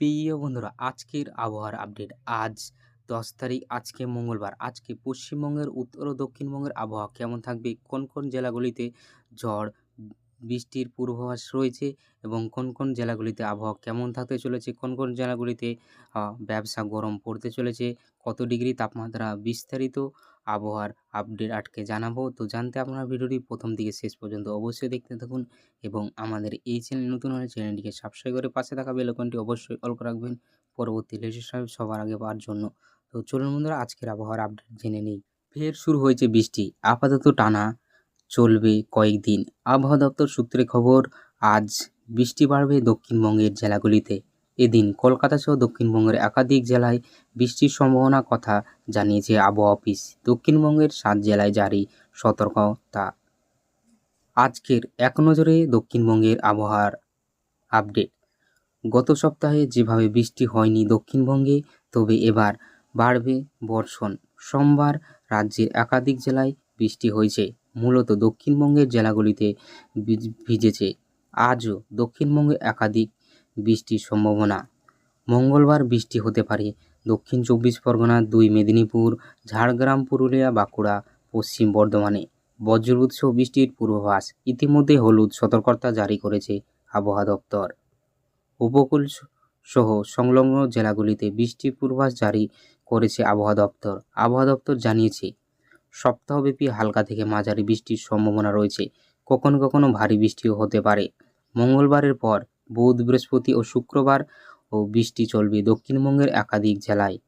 প্রিয় বন্ধুরা, আজকের আবহাওয়ার আপডেট। আজ দশ তারিখ, আজকে মঙ্গলবার। আজকে পশ্চিমবঙ্গের উত্তর ও দক্ষিণবঙ্গের আবহাওয়া কেমন থাকবে? কোন কোন জেলাগুলিতে ঝড়, বৃষ্টির পূর্বাভাস রয়েছে? এবং কোন কোন জেলাগুলিতে আবহাওয়া কেমন থাকতে চলেছে? কোন কোন জেলাগুলিতে ব্যবসা গরম পড়তে চলেছে? কত ডিগ্রি তাপমাত্রা বিস্তারিত? আবহাওয়ার আপডেট আটকে জানাব। তো জানতে আপনারা ভিডিওটি প্রথম থেকে শেষ পর্যন্ত অবশ্যই দেখতে থাকুন এবং আমাদের এই চ্যানেল নতুন হলে চ্যানেলটিকে সাবস্ক্রাইব করে পাশে থাকা বেলকনটি অবশ্যই অল করে রাখবেন। পরবর্তী লেটেস্ট সবার আগে পাওয়ার জন্য। তো চলুন বন্ধুরা, আজকের আবহাওয়ার আপডেট জেনে নিই। ফের শুরু হয়েছে বৃষ্টি। আপাতত টানা চলবে কয়েকদিন। আবহাওয়া দপ্তর সূত্রে খবর, আজ বৃষ্টি বাড়বে দক্ষিণবঙ্গের জেলাগুলিতে। এদিন কলকাতা সহ দক্ষিণবঙ্গের একাধিক জেলায় বৃষ্টির সম্ভাবনা কথা জানিয়েছে আবহাওয়া অফিস। দক্ষিণবঙ্গের সাত জেলায় জারি সতর্কতা। আজকের এক নজরে দক্ষিণবঙ্গের আবহাওয়ার আপডেট। গত সপ্তাহে যেভাবে বৃষ্টি হয়নি দক্ষিণবঙ্গে, তবে এবার বাড়বে বর্ষণ। সোমবার রাজ্যের একাধিক জেলায় বৃষ্টি হয়েছে। মূলত দক্ষিণবঙ্গের জেলাগুলিতে ভিজেছে। আজও দক্ষিণবঙ্গে একাধিক বৃষ্টির সম্ভাবনা। মঙ্গলবার বৃষ্টি হতে পারে। দক্ষিণ চব্বিশ পরগনা, দুই মেদিনীপুর, ঝাড়গ্রাম, পুরুলিয়া, বাঁকুড়া, পশ্চিম বর্ধমানে বজ্রপাত সহ বৃষ্টির পূর্বাভাস। ইতিমধ্যে হলুদ সতর্কতা জারি করেছে আবহাওয়া দপ্তর। উপকূল সহ সংলগ্ন জেলাগুলিতে বৃষ্টির পূর্বাভাস জারি করেছে আবহাওয়া দপ্তর। আবহাওয়া দপ্তর জানিয়েছে, সপ্তাহব্যাপী হালকা থেকে মাঝারি বৃষ্টির সম্ভাবনা রয়েছে। কখনো কখনো ভারী বৃষ্টিও হতে পারে। মঙ্গলবারের পর বুধ, বৃহস্পতি ও শুক্রবার ও বৃষ্টি চলবে দক্ষিণবঙ্গের একাধিক জেলায়।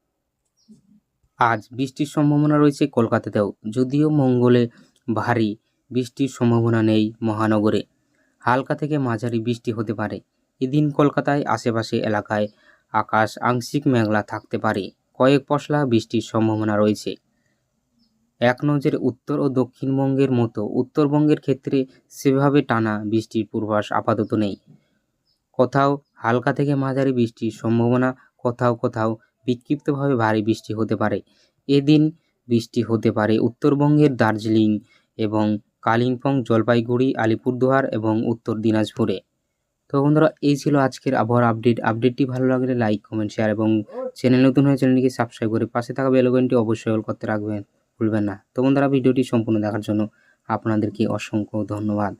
আজ বৃষ্টির সম্ভাবনা রয়েছে কলকাতাতেও, যদিও মঙ্গলে ভারী বৃষ্টির সম্ভাবনা নেই মহানগরে। হালকা থেকে মাঝারি বৃষ্টি হতে পারে। এদিন কলকাতায় আশেপাশে এলাকায় আকাশ আংশিক মেঘলা থাকতে পারে। কয়েক পশলা বৃষ্টির সম্ভাবনা রয়েছে। এক নজরে উত্তর ও দক্ষিণবঙ্গের মতো উত্তরবঙ্গের ক্ষেত্রে সেভাবে টানা বৃষ্টির পূর্বাভাস আপাতত নেই। কোথাও হালকা থেকে মাঝারি বৃষ্টির সম্ভাবনা কোথাও কোথাও বিক্ষিপ্তভাবে ভারী বৃষ্টি হতে পারে। এদিন বৃষ্টি হতে পারে উত্তরবঙ্গের দার্জিলিং এবং কালিম্পং, জলপাইগুড়ি, আলিপুরদুয়ার এবং উত্তর দিনাজপুরে। তো বন্ধুরা, এই ছিল আজকের আবহাওয়ার আপডেট। আপডেটটি ভালো লাগলে লাইক, কমেন্ট, শেয়ার এবং চ্যানেল নতুন হয়ে চ্যানেলটিকে সাবস্ক্রাইব করে পাশে থাকা বেলগনটি অবশ্যই অল করতে রাখবেন। ভুলবেন না। তো বন্ধুরা, ভিডিওটি সম্পূর্ণ দেখার জন্য আপনাদেরকে অসংখ্য ধন্যবাদ।